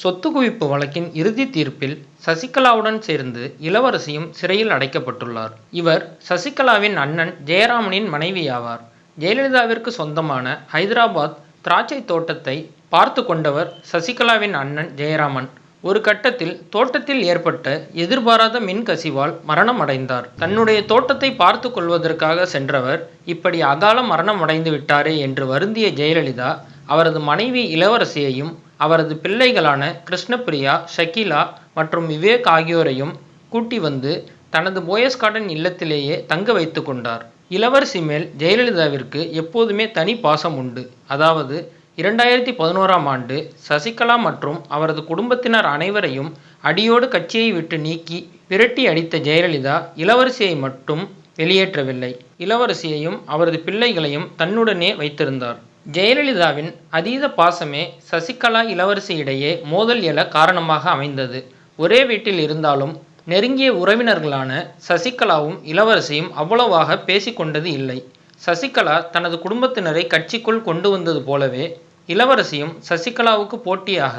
சொத்து குவிப்பு வழக்கின் இறுதி தீர்ப்பில் சசிகலாவுடன் சேர்ந்து இளவரசியும் சிறையில் அடைக்கப்பட்டுள்ளார். இவர் சசிகலாவின் அண்ணன் ஜெயராமனின் மனைவியாவார். ஜெயலலிதாவிற்கு சொந்தமான ஹைதராபாத் திராட்சை தோட்டத்தை பார்த்து கொண்டவர் சசிகலாவின் அண்ணன் ஜெயராமன். ஒரு கட்டத்தில் தோட்டத்தில் ஏற்பட்ட எதிர்பாராத மின்கசிவால் மரணம் அடைந்தார். தன்னுடைய தோட்டத்தை பார்த்து கொள்வதற்காக சென்றவர் இப்படி அகால மரணமடைந்து விட்டாரே என்று வருந்திய ஜெயலலிதா அவரது மனைவி இளவரசியையும் அவரது பிள்ளைகளான கிருஷ்ணபிரியா ஷகீலா மற்றும் விவேக் ஆகியோரையும் கூட்டி வந்து தனது போயஸ் கார்டன் இல்லத்திலேயே தங்க வைத்து கொண்டார். இளவரசி மேல் ஜெயலலிதாவிற்கு எப்போதுமே தனி பாசம் உண்டு. அதாவது இரண்டாயிரத்தி பதினோராம் ஆண்டு சசிகலா மற்றும் அவரது குடும்பத்தினர் அனைவரையும் அடியோடு கட்சியை விட்டு நீக்கி விரட்டி அடித்த ஜெயலலிதா இளவரசியை மட்டும் வெளியேற்றவில்லை. இளவரசியையும் அவரது பிள்ளைகளையும் தன்னுடனே வைத்திருந்தார். ஜெயலலிதாவின் அதீத பாசமே சசிகலா இளவரசி இடையே மோதல் எழ காரணமாக அமைந்தது. ஒரே வீட்டில் இருந்தாலும் நெருங்கிய உறவினர்களான சசிகலாவும் இளவரசியும் அவ்வளவாக பேசிக்கொண்டது இல்லை. சசிகலா தனது குடும்பத்தினரை கட்சிக்குள் கொண்டு வந்தது போலவே இளவரசியும் சசிகலாவுக்கு போட்டியாக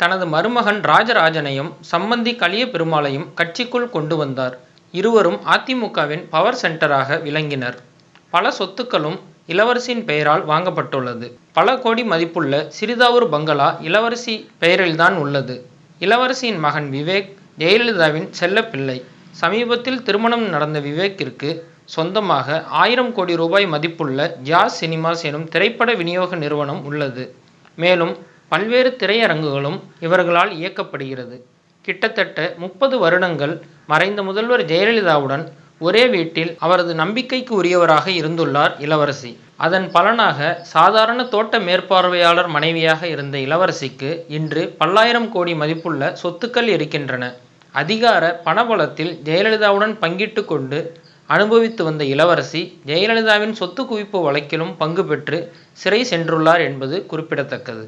தனது மருமகன் ராஜராஜனையும் சம்பந்தி கலியபெருமாளையும் கட்சிக்குள் கொண்டு வந்தார். இருவரும் அதிமுகவின் பவர் சென்டராக விளங்கினர். பல சொத்துக்களும் இளவரசியின் பெயரால் வாங்கப்பட்டுள்ளது. பல கோடி மதிப்புள்ள சிறிதாவூர் பங்களா இளவரசி பெயரில்தான் உள்ளது. இளவரசியின் மகன் விவேக் ஜெயலலிதாவின் செல்லப்பிள்ளை. சமீபத்தில் திருமணம் நடந்த விவேக்கிற்கு சொந்தமாக ஆயிரம் கோடி ரூபாய் மதிப்புள்ள ஜாஸ் சினிமாஸ் எனும் திரைப்பட விநியோக நிறுவனம் உள்ளது. மேலும் பல்வேறு திரையரங்குகளும் இவர்களால் இயக்கப்படுகிறது. கிட்டத்தட்ட முப்பது வருடங்கள் மறைந்த முதல்வர் ஜெயலலிதாவுடன் ஒரே வீட்டில் அவரது நம்பிக்கைக்கு உரியவராக இருந்துள்ளார் இளவரசி. அதன் பலனாக சாதாரண தோட்ட மேற்பார்வையாளர் மனைவியாக இருந்த இளவரசிக்கு இன்று பல்லாயிரம் கோடி மதிப்புள்ள சொத்துக்கள் இருக்கின்றன. அதிகார பணபலத்தில் ஜெயலலிதாவுடன் பங்கிட்டு கொண்டு அனுபவித்து வந்த இளவரசி ஜெயலலிதாவின் சொத்து குவிப்பு வழக்கிலும் பங்கு பெற்று சிறை சென்றுள்ளார் என்பது குறிப்பிடத்தக்கது.